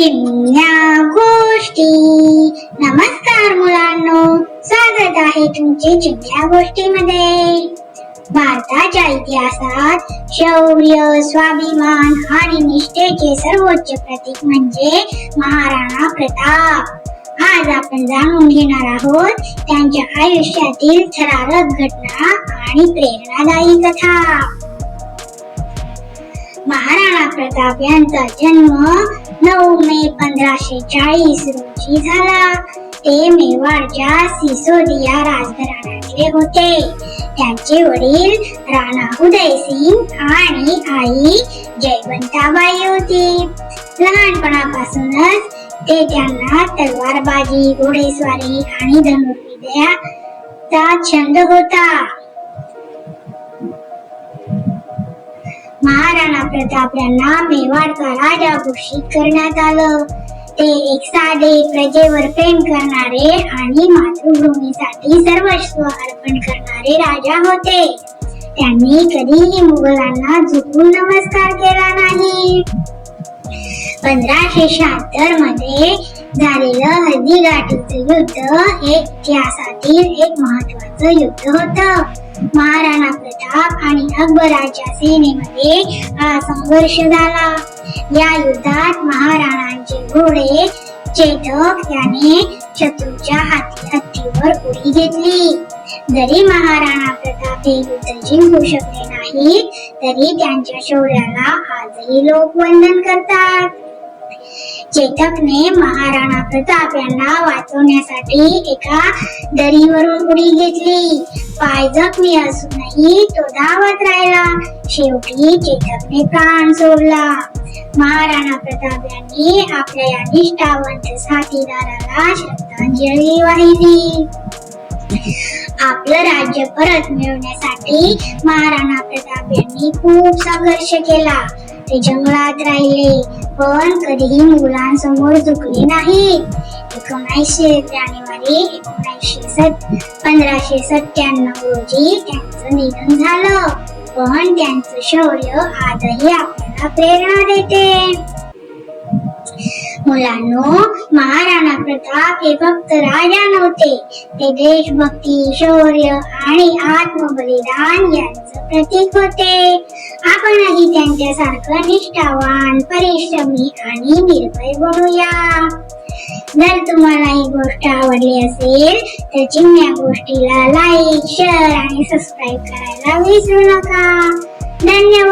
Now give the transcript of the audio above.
चिमण्या गोष्टी. नमस्कार मुलांनो स्वागत आहे तुमचे चिमण्या गोष्टीमध्ये. भारताच्या इतिहासात शौर्य स्वाभिमान आणि निष्ठेचे सर्वोच्च प्रतीक म्हणजे महाराणा प्रताप. आज आपण जाणून घेणार आहोत त्यांच्या आयुष्यातील थरारक घटना आणि प्रेरणादायी कथा. महाराणा प्रताप यांचा जन्म नऊ मे पंधराशे चाळीस रोजी झाला. ते मेवाडच्या सिसोदिया राजघराण्यातले होते. त्यांचे वडील राणा उदयसिंग आणि आई जयवंताबाई होती. लहानपणापासूनच ते त्यांना तलवारबाजी घोडेस्वारी आणि धनुर्विद्याचा छंद होता. महाराणा प्रताप यांना मेवाडचा राजा घोषित करण्यात आलं. ते एक साधे प्रजेवर प्रेम करणारे आणि मातृभूमीसाठी सर्वस्व अर्पण करणारे राजा होते. त्यांनी कधीही मुघलांना झुकून नमस्कार केला नाही. पंधराशे शहात्तरमध्ये झालेलं हल्दीघाटीचं युद्ध हे इतिहासातील एक महत्वाचं युद्ध होतं. महाराणा प्रताप आणि अकबराच्या सेनेमध्ये हा संघर्ष झाला. या युद्धात महाराणांचे घोडे चेतक याने शत्रूच्या हाती हत्तीवर उडी घेतली. जरी महाराणा प्रताप हे युद्ध जिंकू शकले नाही तरी त्यांच्या शौर्याला आजही लोक वंदन करतात. चेतकने महाराणा प्रताप यांना वाचवण्यासाठी एका दरीवरून उडी घेतली. पाय जखमी असूनही तो धावत राहिला. शेवटी चेतकने प्राण सोडला. महाराणा प्रताप यांनी आपल्या या निष्ठावंत साथीदाराला श्रद्धांजली वाहिली. आपलं राज्य परत मिळवण्यासाठी महाराणा प्रताप यांनी खूप संघर्ष केला. ते जंगलात राहिले. पण कधीही मुलांसमोर झुकले नाही एकोणीसशे जानेवारी एकोणीसशे सत पंधराशे सत्त्याण्णव रोजी त्यांचं निधन झालं. पण त्यांचं शौर्य आजही आपल्याला प्रेरणा देते. मुलांनो महाराणा प्रताप हे फक्त राजा नव्हते. ते देशभक्ती शौर्य आणि आत्मबलिदान यांचं प्रतीक होते. आपणही त्यांच्यासारखं निष्ठावान परिश्रमी आणि निर्भय बनूया. जर तुम्हाला ही गोष्ट आवडली असेल तर चिमण्या गोष्टीला लाईक शेअर आणि सबस्क्राईब करायला विसरू नका. धन्यवाद.